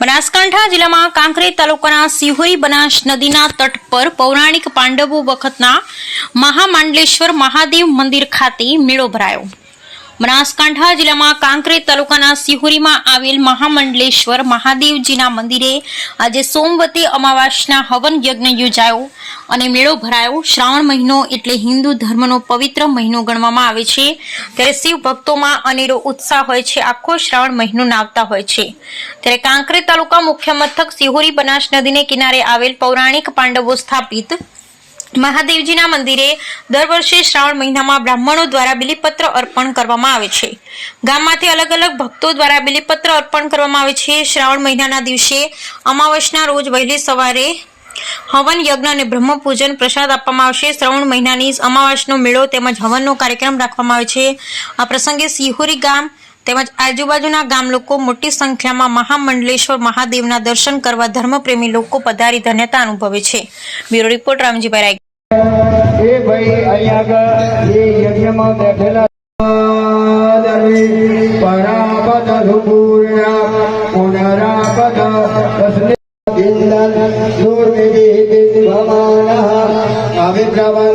બનાસકાંઠા જિલ્લામાં કાંકરેજ તાલુકાના સિહોરી બનાસ નદીના તટ પર પૌરાણિક પાંડવો વખતના મહામાંડલેશ્વર મહાદેવ મંદિર ખાતે મેળો ભરાયો. બનાસકાંઠા જિલ્લામાં કાંકરેજ તાલુકાના સિહોરીમાં આવેલ મહામંડલેશ્વર મહાદેવજીના મંદિરે આજે સોમવતી અમાવાસના હવન યજ્ઞ યોજાયો અને મેળો ભરાયો. શ્રાવણ મહિનો એટલે હિન્દુ ધર્મનો પવિત્ર મહિનો ગણવામાં આવે છે. ત્યારે શિવ ભક્તોમાં અનેરો ઉત્સાહ હોય છે. આખો શ્રાવણ મહિનો નાવતા હોય છે. ત્યારે કાંકરેજ તાલુકા મુખ્ય મથક સિહોરી બનાસ નદીને કિનારે આવેલ પૌરાણિક પાંડવો સ્થાપિત મહાદેવજીના મંદિરે દર વર્ષે શ્રાવણ મહિનામાં બ્રાહ્મણો દ્વારા બિલીપત્ર અર્પણ કરવામાં આવે છે. ગામમાંથી અલગ અલગ ભક્તો દ્વારા બિલીપત્ર અર્પણ કરવામાં આવે છે. શ્રાવણ મહિનાના દિવસે અમાવસના રોજ વહેલી સવારે હવન યજ્ઞ અને બ્રહ્મ પૂજન પ્રસાદ આપવામાં આવશે. શ્રાવણ મહિનાની અમાવાસનો મેળો તેમજ હવનનો કાર્યક્રમ રાખવામાં આવે છે. આ પ્રસંગે સિહોરી ગામ તેમજ આજુબાજુના ગામ લોકો મોટી સંખ્યામાં મહામંડલેશ્વર મહાદેવના દર્શન કરવા ધર્મપ્રેમી લોકો પધારી ધન્યતા અનુભવે છે. Bureau report Ramjibhai Rai. એ ભાઈ અહીંયા આગળ એ યજ્ઞમાં બેઠેલા પરાપદ સુપૂર્ણા પુનરાપદ દુર્વિધિ ભમાનઃ અવિદ્રવંદન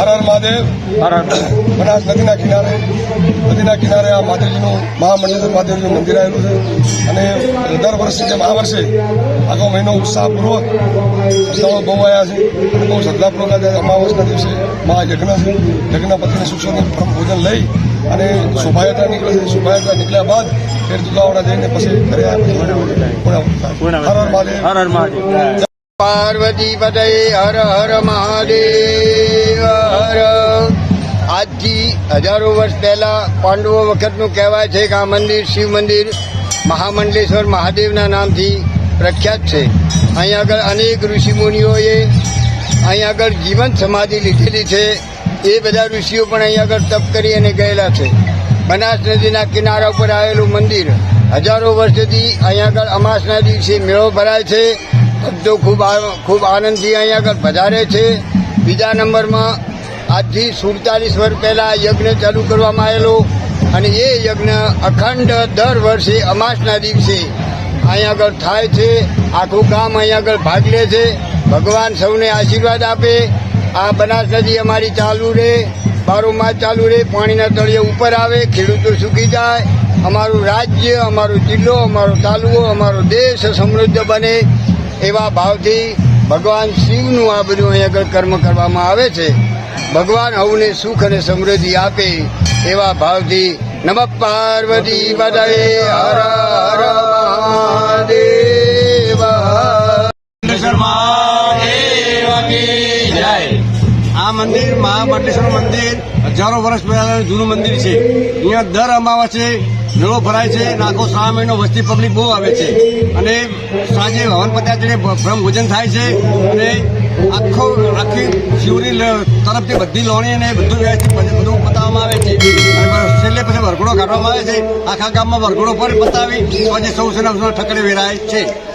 હર હર મહાદેવ બનાસ નદીના કિનારે નદીના કિનારે આ માતાજીનું મહામંડળ મહાદેવનું મંદિર આવેલું છે. અને દર વર્ષે જેમ આ વર્ષે આગો મહિનો ઉત્સાહપૂર્વક શ્રદ્ધાળુઓ બહુ આવ્યા છે અને બહુ શ્રદ્ધાપૂર્વક આજે અમાવસના દિવસે મહાયજ્ઞ છે. યજ્ઞ પતિને સુસોને પરમ ભોજન લઈ અને શોભાયાત્રા નીકળે છે. શોભાયાત્રા નીકળ્યા બાદ ફેર દુગાવડા જઈને પછી ઘરે આવે હર હર મહાદેવ. હર હર મહાદેવ. પાર્વતી પદય હર હર મહાદેવ, હર આજથી હજારો વર્ષ પહેલા પાંડવો વખતનું કહેવાય છે કે આ મંદિર શિવ મંદિર મહામંડલેશ્વર મહાદેવના નામથી પ્રખ્યાત છે. અહીંયા આગળ અનેક ઋષિમુનિઓએ અહીંયા આગળ જીવંત સમાધિ લીધેલી છે. એ બધા ઋષિઓ પણ અહીંયા આગળ તપ કરી અને ગયેલા છે. બનાસ નદીના કિનારા ઉપર આવેલું મંદિર હજારો વર્ષથી અહીંયા આગળ અમાસના દિવસે મેળો ભરાય છે. ભક્તો ખૂબ ખૂબ આનંદથી અહીંયા આગળ પધારે છે. બીજા નંબરમાં આજથી સુડતાલીસ વર્ષ પહેલા યજ્ઞ ચાલુ કરવામાં આવેલો અને એ યજ્ઞ અખંડ દર વર્ષે અમાસના દિવસે અહીંયા આગળ થાય છે. આખું ગામ અહીંયા આગળ ભાગ લે છે. ભગવાન સૌને આશીર્વાદ આપે. આ બનાસ નદી અમારી ચાલુ રહે બારોમાસ ચાલુ રહે પાણીના તળિયે ઉપર આવે, ખેડૂતો સુખી જાય. અમારું રાજ્ય, અમારો જિલ્લો, અમારો તાલુકો અમારો દેશ સમૃદ્ધ બને. એવા ભાવથી ભગવાન શિવનું આ બધું અહીં આગળ કર્મ કરવામાં આવે છે. ભગવાન હવને સુખ અને સમૃદ્ધિ આપે એવા ભાવથી નમ પાર્વતી બધાએ. હર હર આ મંદિર મહામંડલેશ્વર મંદિર હજારો વર્ષ પહેલાનું જૂનું મંદિર છે. અહીંયા દર અમાવાસે મેળો ભરાય છે, નાખો શ્રાવણ મહિનો, વસ્તી પબ્લિક બહુ આવે છે. અને સાંજે હવન પત્યા જોડે બ્રહ્મ થાય છે અને આખો આખી શિવની તરફથી બધી લોણી અને બધું વ્યવસ્થિત બધું પતાવવામાં આવે છે. અને છેલ્લે પછી વરઘોડો કાઢવામાં આવે છે. આખા ગામમાં વરઘોડો પર પતાવી પછી સૌ સેના ઠકડે વેરાય છે.